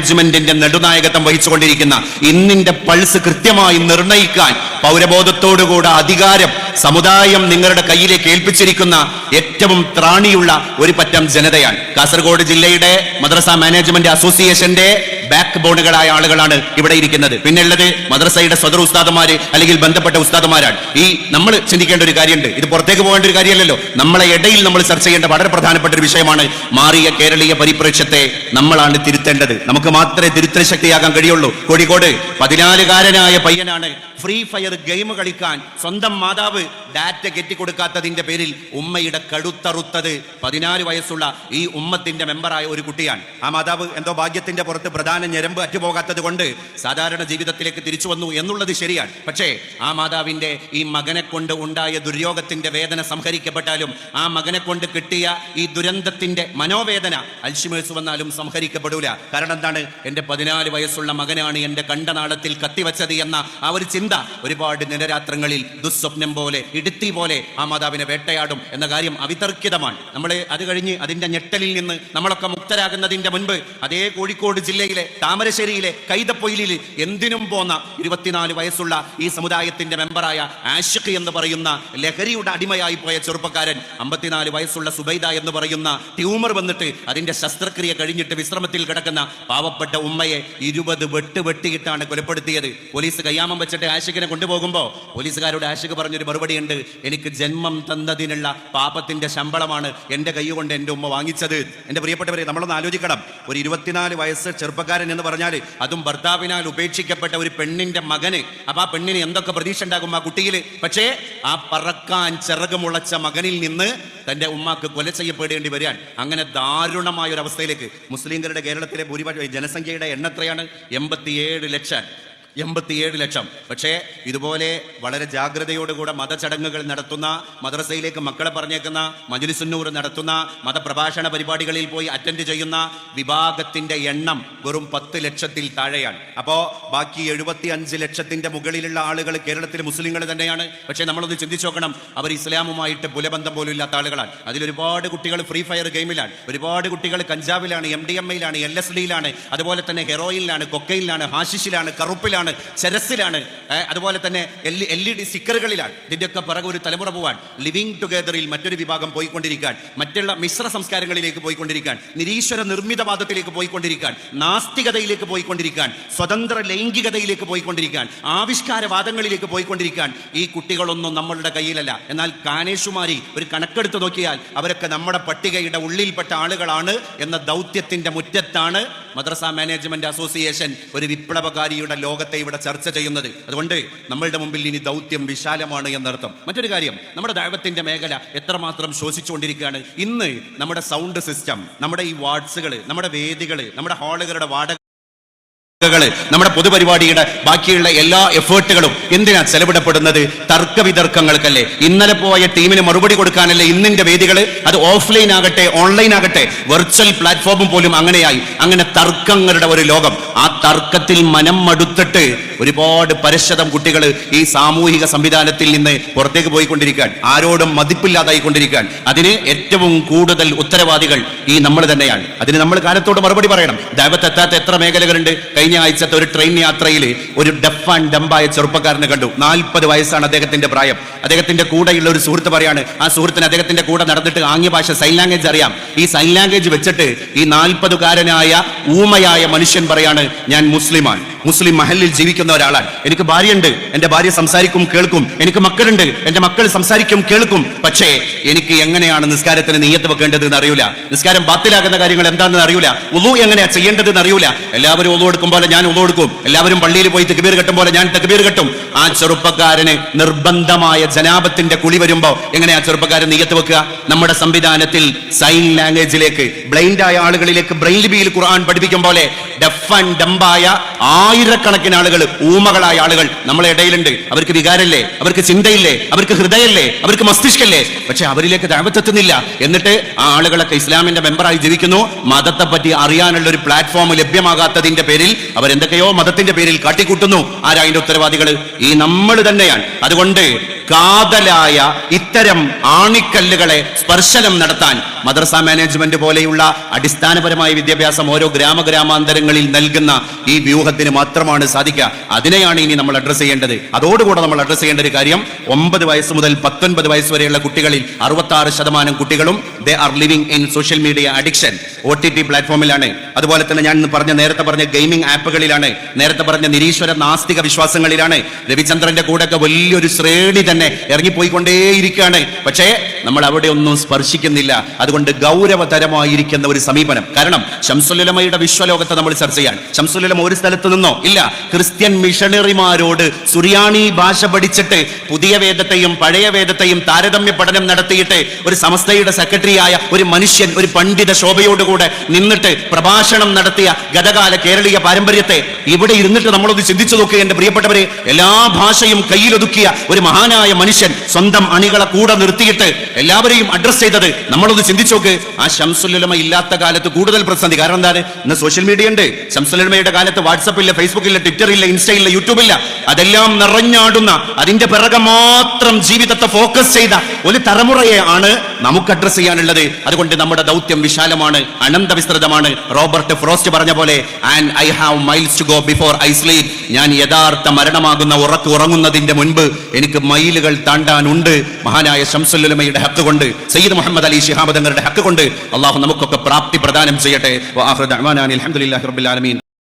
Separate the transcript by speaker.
Speaker 1: മാനേജ്മെന്റിന്റെ നെടുനായകത്വം വഹിച്ചുകൊണ്ടിരിക്കുന്ന ഇന്നിന്റെ പൾസ് കൃത്യമായി നിർണയിക്കാൻ പൗരബോധത്തോടുകൂടെ അധികാരം സമുദായം നിങ്ങളുടെ കയ്യിലേക്ക് ഏൽപ്പിച്ചിരിക്കുന്ന ഏറ്റവും ത്രാണിയുള്ള ഒരു പറ്റം ജനതയാണ്. കാസർഗോഡ് ജില്ലയുടെ മദ്രസ മാനേജ്മെന്റ് അസോസിയേഷന്റെ ബാക്ക് ബോണുകളായ ആളുകളാണ് ഇവിടെ ഇരിക്കുന്നത്. പിന്നെയുള്ളത് മദ്രസയുടെ സ്വതർ ഉസ്താദമാര് അല്ലെങ്കിൽ ബന്ധപ്പെട്ട ഉസ്താദമാരാണ് ഈ നമ്മൾ ചിന്തിക്കേണ്ട ഒരു കാര്യമുണ്ട്. ഇത് പുറത്തേക്ക് പോകേണ്ട ഒരു കാര്യമല്ലല്ലോ. നമ്മളെ ഇടയിൽ നമ്മൾ ചർച്ച ചെയ്യേണ്ട വളരെ പ്രധാനപ്പെട്ട ഒരു വിഷയമാണ് മാറിയ കേരളീയ പരിപ്രേക്ഷത്തെ നമ്മളാണ് തിരുത്തേണ്ടത്. നമുക്ക് മാത്രമേ തിരുത്തൽ ശക്തിയാകാൻ കഴിയുള്ളൂ. കോഴിക്കോട് പതിനാലുകാരനായ പയ്യനാണ് ഫ്രീ ഫയർ ഗെയിം കളിക്കാൻ സ്വന്തം മാതാവ് ഡാറ്റ കെട്ടിക്കൊടുക്കാത്തതിന്റെ പേരിൽ ഉമ്മയുടെ കടുത്തറുത്തത് പതിനാല് വയസ്സുള്ള ഈ ഉമ്മത്തിന്റെ മെമ്പറായ ഒരു കുട്ടിയാണ്. ആ മാതാവ് എന്തോ ഭാഗ്യത്തിന്റെ പുറത്ത് പ്രധാന ഞരമ്പ് അറ്റുപോകാത്തത് കൊണ്ട് സാധാരണ ജീവിതത്തിലേക്ക് തിരിച്ചു വന്നു എന്നുള്ളത് ശരിയാണ്. പക്ഷേ ആ മാതാവിന്റെ ഈ മകനെ കൊണ്ട് ഉണ്ടായ ദുര്യോഗത്തിന്റെ വേദന സംഹരിക്കപ്പെട്ടാലും ആ മകനെ കൊണ്ട് കിട്ടിയ ഈ ദുരന്തത്തിന്റെ മനോവേദന അൽഷിമേഴ്സ് വന്നാലും സംഹരിക്കപ്പെടൂല. കാരണം എന്താണ്? എന്റെ പതിനാല് വയസ്സുള്ള മകനാണ് എന്റെ കണ്ടനാളത്തിൽ കത്തിവച്ചത് എന്ന ആ ഒരു ചിന്ത ഒരുപാട് നിലരാത്രങ്ങളിൽ ദുസ്വപ്നം പോലെ ഇടുത്തി പോലെ ആ മാതാവിനെ വേട്ടയാടും എന്ന കാര്യം അവിതർക്കിതമാണ്. നമ്മൾ അത് കഴിഞ്ഞ് അതിന്റെ ഞെട്ടലിൽ നിന്ന് നമ്മളൊക്കെ മുക്തരാകുന്നതിന്റെ മുൻപ് അതേ കോഴിക്കോട് ജില്ലയിലെ താമരശ്ശേരിയിലെ കൈതപ്പൊയിലിൽ എന്തിനും പോന്ന ഇരുപത്തിനാല് വയസ്സുള്ള ഈ സമുദായത്തിന്റെ മെമ്പറായ ആഷിഖ് എന്ന് പറയുന്ന ലഹരിയുടെ അടിമയായി പോയ ചെറുപ്പക്കാരൻ അമ്പത്തിനാല് വയസ്സുള്ള സുബൈദ എന്ന് പറയുന്ന ട്യൂമർ വന്നിട്ട് അതിന്റെ ശസ്ത്രക്രിയ കഴിഞ്ഞിട്ട് വിശ്രമത്തിൽ കിടക്കുന്ന പാവപ്പെട്ട ഉമ്മയെ ഇരുപത് വെട്ട് വെട്ടിയിട്ടാണ് കൊലപ്പെടുത്തിയത്. പോലീസ് കയ്യാമം വെച്ചിട്ട് ആഷിഖിനെ കൊണ്ടുപോകുമ്പോൾ പോലീസുകാരോട് ആഷിഖ് പറഞ്ഞൊരു മറുപടി ഉണ്ട് എനിക്ക് ജന്മം തന്നതിനുള്ള പാപത്തിന്റെ ശമ്പളമാണ് എന്റെ കൈ കൊണ്ട് എന്റെ ഉമ്മ വാങ്ങിച്ചത്. എന്റെ പ്രിയപ്പെട്ടവരെ നമ്മളൊന്ന് ആലോചിക്കണം. ഒരു ഇരുപത്തിനാല് വയസ്സ് ചെറുപ്പക്കാരൻ എന്ന് പറഞ്ഞാൽ അതും ഭർത്താവിനാൽ ഉപേക്ഷിക്കപ്പെട്ട ഒരു പെണ്ണിന്റെ മകന്. അപ്പൊ ആ പെണ്ണിന് എന്തൊക്കെ പ്രതീക്ഷ ഉണ്ടാകും ആ കുട്ടിയിൽ പക്ഷേ ആ പറക്കാൻ ചിറകുമുളച്ച മകനിൽ നിന്ന് തന്റെ ഉമ്മാക്ക് കൊല ചെയ്യപ്പെടേണ്ടി വരികയാണ്. അങ്ങനെ ദാരുണമായ ഒരു അവസ്ഥയിലേക്ക് മുസ്ലിംകളുടെ കേരളത്തിലെ ഭൂരിപക്ഷം ജനസംഖ്യയുടെ എണ്ണത്രയാണ് എൺപത്തിയേഴ് ലക്ഷം. എൺപത്തിയേഴ് ലക്ഷം. പക്ഷേ ഇതുപോലെ വളരെ ജാഗ്രതയോടുകൂടെ മതചടങ്ങുകൾ നടത്തുന്ന മദ്രസയിലേക്ക് മക്കളെ പറഞ്ഞേക്കുന്ന മജുലിസുന്നൂർ നടത്തുന്ന മതപ്രഭാഷണ പരിപാടികളിൽ പോയി അറ്റൻഡ് ചെയ്യുന്ന വിഭാഗത്തിന്റെ എണ്ണം വെറും പത്ത് ലക്ഷത്തിൽ താഴെയാണ്. അപ്പോൾ ബാക്കി എഴുപത്തി അഞ്ച് ലക്ഷത്തിന്റെ മുകളിലുള്ള ആളുകൾ കേരളത്തിലെ മുസ്ലിങ്ങൾ തന്നെയാണ്. പക്ഷേ നമ്മളൊന്ന് ചിന്തിച്ചു നോക്കണം. അവർ ഇസ്ലാമുമായിട്ട് പുലബന്ധം പോലും ഇല്ലാത്ത ആളുകളാണ്. അതിലൊരുപാട് കുട്ടികൾ ഫ്രീ ഫയർ ഗെയിമിലാണ്. ഒരുപാട് കുട്ടികൾ കഞ്ചാവിലാണ് എം ഡി എം എയിലാണ് എൽ എസ് ഡിയിലാണ് അതുപോലെ തന്നെ ഹെറോയിലാണ് കൊക്കയിലാണ് ഹാഷിഷിലാണ് കറുപ്പിലാണ് ചരസിലാണ് ശരസിലാണ് അതുപോലെ തന്നെ എൽ എൽ ഇ ഡി സ്റ്റിക്കറുകളിലാണ്. ഇതിന്റെയൊക്കെ പിറകെ ഒരു തലമുറ പോവാൻ ലിവിങ് ടുഗദറിൽ മറ്റൊരു വിഭാഗം പോയിക്കൊണ്ടിരിക്കാൻ മറ്റുള്ള മിശ്ര സംസ്കാരങ്ങളിലേക്ക് പോയിക്കൊണ്ടിരിക്കാൻ നിരീശ്വര നിർമ്മിതവാദത്തിലേക്ക് പോയിക്കൊണ്ടിരിക്കാൻ നാസ്തികതയിലേക്ക് പോയിക്കൊണ്ടിരിക്കാൻ സ്വതന്ത്ര ലൈംഗികതയിലേക്ക് പോയിക്കൊണ്ടിരിക്കാൻ ആവിഷ്കാരവാദങ്ങളിലേക്ക് പോയിക്കൊണ്ടിരിക്കാൻ ഈ കുട്ടികളൊന്നും നമ്മളുടെ കയ്യിലല്ല. എന്നാൽ കാനേഷുമാരി ഒരു കണക്കെടുത്ത് നോക്കിയാൽ അവരൊക്കെ നമ്മുടെ പട്ടികയുടെ ഉള്ളിൽപ്പെട്ട ആളുകളാണ് എന്ന ദൗത്യത്തിന്റെ മുറ്റത്താണ് മദ്രസ മാനേജ്മെന്റ് അസോസിയേഷൻ ഒരു വിപ്ലവകാരിയുടെ ലോകത്തെ ഇവിടെ ചർച്ച ചെയ്യുന്നത്. അതുകൊണ്ട് നമ്മളുടെ മുമ്പിൽ ഇനി ദൗത്യം വിശാലമാണ് എന്നർത്ഥം. മറ്റൊരു കാര്യം നമ്മുടെ ദൈവത്തിന്റെ മേഖല എത്രമാത്രം ശോഷിച്ചുകൊണ്ടിരിക്കുകയാണ്. ഇന്ന് നമ്മുടെ സൗണ്ട് സിസ്റ്റം നമ്മുടെ ഈ വാർഡ്സുകൾ നമ്മുടെ വേദികൾ നമ്മുടെ ഹാളുകളുടെ വാടക നമ്മുടെ പൊതുപരിപാടിയുടെ ബാക്കിയുള്ള എല്ലാ എഫേർട്ടുകളും എന്തിനാ ചെലവിടപ്പെടുന്നത്? തർക്കവിതർക്കങ്ങൾക്കല്ലേ? ഇന്നലെ പോയ ടീമിന് മറുപടി കൊടുക്കാനല്ലേ ഇന്നിന്റെ വേദികൾ? അത് ഓഫ്ലൈൻ ആകട്ടെ ഓൺലൈൻ ആകട്ടെ വെർച്വൽ പ്ലാറ്റ്ഫോമും പോലും അങ്ങനെയായി. അങ്ങനെ തർക്കങ്ങളുടെ ഒരു ലോകം. ആ തർക്കത്തിൽ മനം മടുത്തിട്ട് ഒരുപാട് പരിശതം കുട്ടികൾ ഈ സാമൂഹിക സംവിധാനത്തിൽ നിന്ന് പുറത്തേക്ക് പോയിക്കൊണ്ടിരിക്കാൻ ആരോടും മതിപ്പില്ലാതായി കൊണ്ടിരിക്കാൻ അതിന് ഏറ്റവും കൂടുതൽ ഉത്തരവാദികൾ ഈ നമ്മൾ തന്നെയാണ്. അതിന് നമ്മൾ കാലത്തോട് മറുപടി പറയണം. ദൈവത്തെത്താത്ത എത്ര മേഖലകളുണ്ട്. കഴിഞ്ഞ ആഴ്ചത്തെ ഒരു ട്രെയിൻ യാത്രയിൽ ഒരു ഡഫ് ആൻഡ് ഡംബായ ചെറുപ്പക്കാരനെ കണ്ടു. നാൽപ്പത് വയസ്സാണ് അദ്ദേഹത്തിന്റെ പ്രായം അദ്ദേഹത്തിന്റെ കൂടെയുള്ള ഒരു സുഹൃത്ത് പറയാണ് ആ സുഹൃത്തിന് അദ്ദേഹത്തിന്റെ കൂടെ നടന്നിട്ട് ആംഗ്യ ഭാഷ സൈൻ ലാംഗ്വേജ് അറിയാം. ഈ സൈൻ ലാംഗ്വേജ് വെച്ചിട്ട് ഈ നാൽപ്പതുകാരനായ ഊമയായ മനുഷ്യൻ പറയാണ് ഞാൻ മുസ്ലിമാണ്. മുസ്ലിം മഹലിൽ ജീവിക്കുന്ന ഒരാളാണ്. എനിക്ക് ഭാര്യയുണ്ട് എന്റെ ഭാര്യ സംസാരിക്കും കേൾക്കും. എനിക്ക് മക്കളുണ്ട് എന്റെ മക്കൾ സംസാരിക്കും കേൾക്കും. പക്ഷേ എനിക്ക് എങ്ങനെയാണ് നിസ്കാരത്തിന് നീയത്ത് വെക്കേണ്ടത് എന്ന് അറിയില്ല നിസ്കാരം ബാത്തിലാകുന്ന കാര്യങ്ങൾ എന്താണെന്ന് അറിയില്ല ഉളു എങ്ങനെയാ ചെയ്യേണ്ടത് എന്ന് അറിയൂല. എല്ലാവരും ഉളു എടുക്കും പോലെ ഞാൻ ഉളു എടുക്കും. എല്ലാവരും പള്ളിയിൽ പോയി തെക്കുബീർ കെട്ടും പോലെ ഞാൻ തെക്കുബീർ കെട്ടും. ആ ചെറുപ്പക്കാരന് നിർബന്ധമായ ജനാപത്തിന്റെ കുളി വരുമ്പോ എങ്ങനെയാ ചെറുപ്പക്കാരൻ നീയത്ത് വെക്കുക? നമ്മുടെ സംവിധാനത്തിൽ സൈൻ ലാംഗ്വേജിലേക്ക് ബ്ലൈൻഡായ ആളുകളിലേക്ക് ബ്രെയിൻ ലിപിയിൽ ഖുർആൻ പഠിപ്പിക്കും പോലെ ഡഫ് ആൻഡ് ഡംബായ ആയിരക്കണക്കിന് ആളുകൾ ഊമകളായ ആളുകൾ നമ്മളെ ഇടയിലുണ്ട്. അവർക്ക് വികാരല്ലേ? അവർക്ക് ചിന്തയില്ലേ? അവർക്ക് ഹൃദയല്ലേ? അവർക്ക് മസ്തിഷ്കല്ലേ? പക്ഷെ അവരിലേക്ക് ദാപത്തെത്തുന്നില്ല എന്നിട്ട് ആ ആളുകളൊക്കെ ഇസ്ലാമിന്റെ മെമ്പറായി ജീവിക്കുന്നു. മതത്തെ പറ്റി അറിയാനുള്ള ഒരു പ്ലാറ്റ്ഫോം ലഭ്യമാകാത്തതിന്റെ പേരിൽ അവർ അവരെന്തൊക്കെയോ മതത്തിന്റെ പേരിൽ കാട്ടിക്കൂട്ടുന്നു. ആരാ ഉത്തരവാദികൾ ഈ നമ്മൾ തന്നെയാണ്. അതുകൊണ്ട് കാതലായ ഇത്തരം ആണിക്കല്ലുകളെ സ്പർശനം നടത്താൻ മദ്രസ മാനേജ്മെന്റ് പോലെയുള്ള അടിസ്ഥാനപരമായ വിദ്യാഭ്യാസം ഓരോ ഗ്രാമഗ്രാമാന്തരങ്ങളിൽ നൽകുന്ന ഈ വ്യൂഹത്തിന് മാത്രമാണ് സാധിക്കുക. അതിനെയാണ് ഇനി നമ്മൾ അഡ്രസ് ചെയ്യേണ്ടത്. അതോടുകൂടെ നമ്മൾ അഡ്രസ് ചെയ്യേണ്ട ഒരു കാര്യം ഒമ്പത് വയസ്സ് മുതൽ പത്തൊൻപത് വയസ്സ് വരെയുള്ള കുട്ടികളിൽ അറുപത്തി ആറ് ശതമാനം കുട്ടികളും they are living in social media addiction O T T പ്ലാറ്റ്ഫോമിലാണ് അതുപോലെ തന്നെ ഞാൻ പറഞ്ഞ നേരത്തെ പറഞ്ഞ ഗെയിമിംഗ് ആപ്പുകളിലാണ്. നേരത്തെ പറഞ്ഞ നിരീശ്വര നാസ്തിക വിശ്വാസങ്ങളിലാണ്. രവിചന്ദ്രന്റെ കൂടെ ഒക്കെ വലിയൊരു ശ്രേണി തന്നെ ഇറങ്ങിപ്പോയിക്കൊണ്ടേയിരിക്കുകയാണ്. പക്ഷേ നമ്മൾ അവിടെ ഒന്നും സ്പർശിക്കുന്നില്ല. അതുകൊണ്ട് ഗൗരവതരമായിരിക്കുന്ന ഒരു സമീപനം. കാരണം ശംസുലമയുടെ വിശ്വലോകത്തെ നമ്മൾ ചർച്ച ചെയ്യാൻ. ശംസുലമ ഒരു സ്ഥലത്ത് നിന്നോ? ഇല്ല. ക്രിസ്ത്യൻ മിഷണറിമാരോട് സുറിയാണി ഭാഷ പഠിച്ചിട്ട് പുതിയ വേദത്തെയും പഴയ വേദത്തെയും താരതമ്യ പഠനം നടത്തിയിട്ട് ഒരു സമസ്തയുടെ സെക്രട്ടറിയായ ഒരു മനുഷ്യൻ ഒരു പണ്ഡിത ശോഭയോടുകൂടെ നിന്നിട്ട് പ്രഭാഷണം നടത്തിയ ഗതകാല കേരളീയ പാരമ്പര്യത്തെ ഇവിടെ ഇരുന്നിട്ട് നമ്മളൊന്ന് ചിന്തിച്ചു നോക്കുക എന്റെ പ്രിയപ്പെട്ടവരെ. എല്ലാ ഭാഷയും കയ്യിലൊതുക്കിയ ഒരു മഹാനായ മനുഷ്യൻ സ്വന്തം അണികളെ കൂടെ നിർത്തിയിട്ട് എല്ലാവരെയും അഡ്രസ് ചെയ്തത് നമ്മളൊന്ന് ചിന്തിച്ചു നോക്ക്. ആ ശംസുലമ ഇല്ലാത്ത കാലത്ത് കൂടുതൽ പ്രതിസന്ധി. കാരണം എന്താണ്? ഇന്ന് സോഷ്യൽ മീഡിയ ഉണ്ട്. ശംസുലമയുടെ കാലത്ത് വാട്സപ്പ് ഇല്ല ഫേസ്ബുക്ക് ഇല്ല ട്വിറ്റർ ഇല്ല ഇൻസ്റ്റ ഇല്ല യൂട്യൂബ് ഇല്ല. അതെല്ലാം നിറഞ്ഞാടുന്ന അതിന്റെ പിറകെ മാത്രം ജീവിതത്തെ ഫോക്കസ് ചെയ്ത ഒരു തലമുറയെ ആണ് നമുക്ക് അഡ്രസ് ചെയ്യാനുള്ളത്. അതുകൊണ്ട് നമ്മുടെ ദൗത്യം വിശാലമാണ് അനന്ത വിസ്തൃതമാണ്. റോബർട്ട് ഫ്രോസ്റ്റ് പറഞ്ഞ പോലെ and I have miles to go before I sleep ഞാൻ യഥാർത്ഥ മരണമാകുന്ന ഉറക്ക് ഉറങ്ങുന്നതിന്റെ മുൻപ് എനിക്ക് മൈലുകൾ താണ്ടാനുണ്ട്. മഹാനായ ശംസുല്ലുലമയുടെ ഹക്ക് കൊണ്ട് സയ്യിദ് മുഹമ്മദ് അലി ശിഹാബ് തങ്ങളുടെ ഹക്ക് കൊണ്ട് അള്ളാഹു നമുക്കൊക്കെ പ്രാപ്തി പ്രദാനം ചെയ്യട്ടെ. വആഖിറു ദഅ്വാനാ